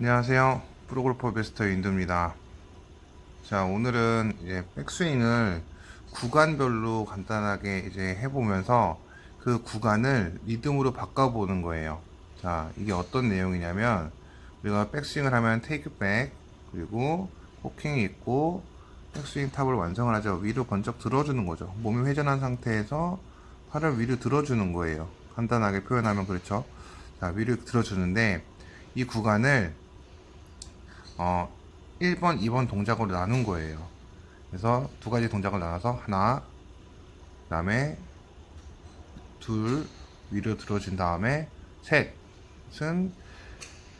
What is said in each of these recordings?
안녕하세요. 프로골퍼 베스터 윤두입니다. 자, 오늘은 이제 백스윙을 구간별로 간단하게 이제 해보면서 그 구간을 리듬으로 바꿔보는 거예요. 자, 이게 어떤 내용이냐면 우리가 백스윙을 하면 테이크백 그리고 포킹이 있고 백스윙 탑을 완성을 하죠. 위로 번쩍 들어주는 거죠. 몸이 회전한 상태에서 팔을 위로 들어주는 거예요. 간단하게 표현하면 그렇죠. 자, 위로 들어주는데 이 구간을 어, 1번, 2번 동작으로 나눈 거예요. 그래서 두 가지 동작을 나눠서 하나, 그 다음에 둘, 위로 들어준 다음에 셋은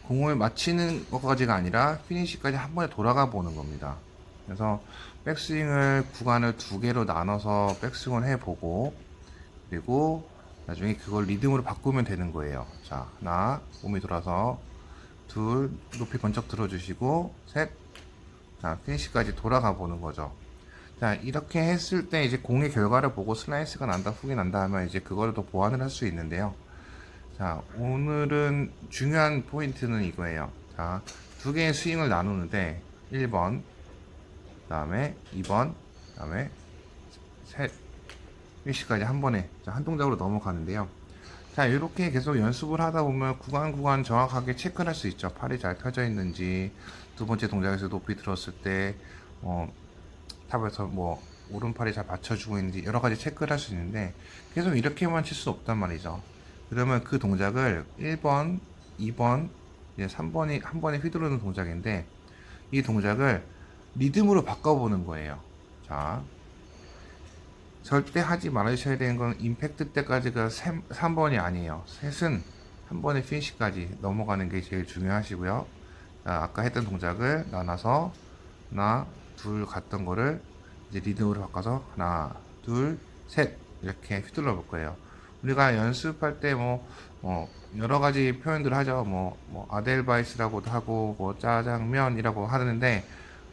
공을 맞히는 것까지가 아니라 피니시까지 한 번에 돌아가 보는 겁니다. 그래서 백스윙을 구간을 두 개로 나눠서 백스윙을 해보고 그리고 나중에 그걸 리듬으로 바꾸면 되는 거예요. 자, 하나, 몸이 돌아서 둘, 높이 번쩍 들어주시고, 셋, 자, 피니시까지 돌아가 보는 거죠. 자, 이렇게 했을 때 이제 공의 결과를 보고 슬라이스가 난다, 훅이 난다 하면 이제 그거를 더 보완을 할 수 있는데요. 자, 오늘은 중요한 포인트는 이거예요. 자, 두 개의 스윙을 나누는데, 1번, 그 다음에 2번, 그 다음에 셋, 피니시까지 한 번에, 자, 한 동작으로 넘어가는데요. 자, 이렇게 계속 연습을 하다 보면 구간 구간 정확하게 체크를 할수 있죠. 팔이 잘 펴져 있는지, 두 번째 동작에서 높이 들었을 때, 어, 탑에서 뭐, 오른팔이 잘 받쳐주고 있는지 여러 가지 체크를 할 수 있는데, 계속 이렇게만 칠 수 없단 말이죠. 그러면 그 동작을 1번, 2번, 이제 3번이, 한 번에 휘두르는 동작인데, 이 동작을 리듬으로 바꿔보는 거예요. 자, 절대 하지 말아주셔야 되는 건 임팩트 때까지가 3, 번이 아니에요. 셋은 한 번에 피니시까지 넘어가는 게 제일 중요하시고요. 자, 아까 했던 동작을 나눠서 하나, 둘 갔던 거를 이제 리듬으로 바꿔서 하나, 둘, 셋 이렇게 휘둘러 볼 거예요. 우리가 연습할 때 뭐, 뭐 여러 가지 표현들을 하죠. 뭐, 뭐 아델바이스라고도 하고 뭐 짜장면이라고 하는데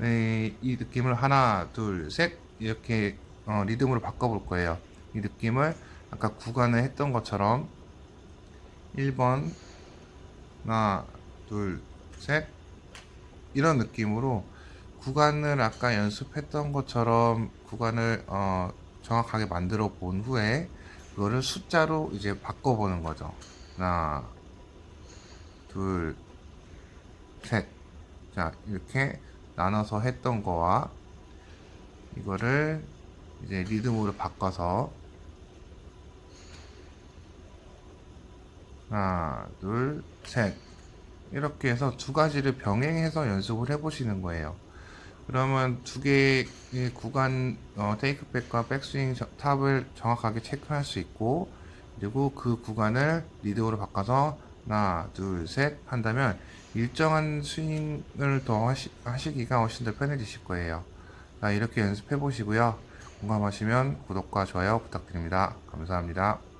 이, 이 느낌을 하나, 둘, 셋 이렇게 어, 리듬으로 바꿔볼 거예요. 이 느낌을 아까 구간을 했던 것처럼 1번 하나 둘 셋 이런 느낌으로 구간을 아까 연습했던 것처럼 구간을 어, 정확하게 만들어 본 후에 그거를 숫자로 이제 바꿔보는 거죠. 하나 둘 셋. 자, 이렇게 나눠서 했던 거와 이거를 이제 리듬으로 바꿔서 하나, 둘, 셋 이렇게 해서 두 가지를 병행해서 연습을 해보시는 거예요. 그러면 두 개의 구간 어, 테이크백과 백스윙 저- 탑을 정확하게 체크할 수 있고 그리고 그 구간을 리듬으로 바꿔서 하나, 둘, 셋 한다면 일정한 스윙을 더 하시, 하시 기가 훨씬 더 편해지실 거예요. 자, 이렇게 연습해 보시고요. 공감하시면 구독과 좋아요 부탁드립니다. 감사합니다.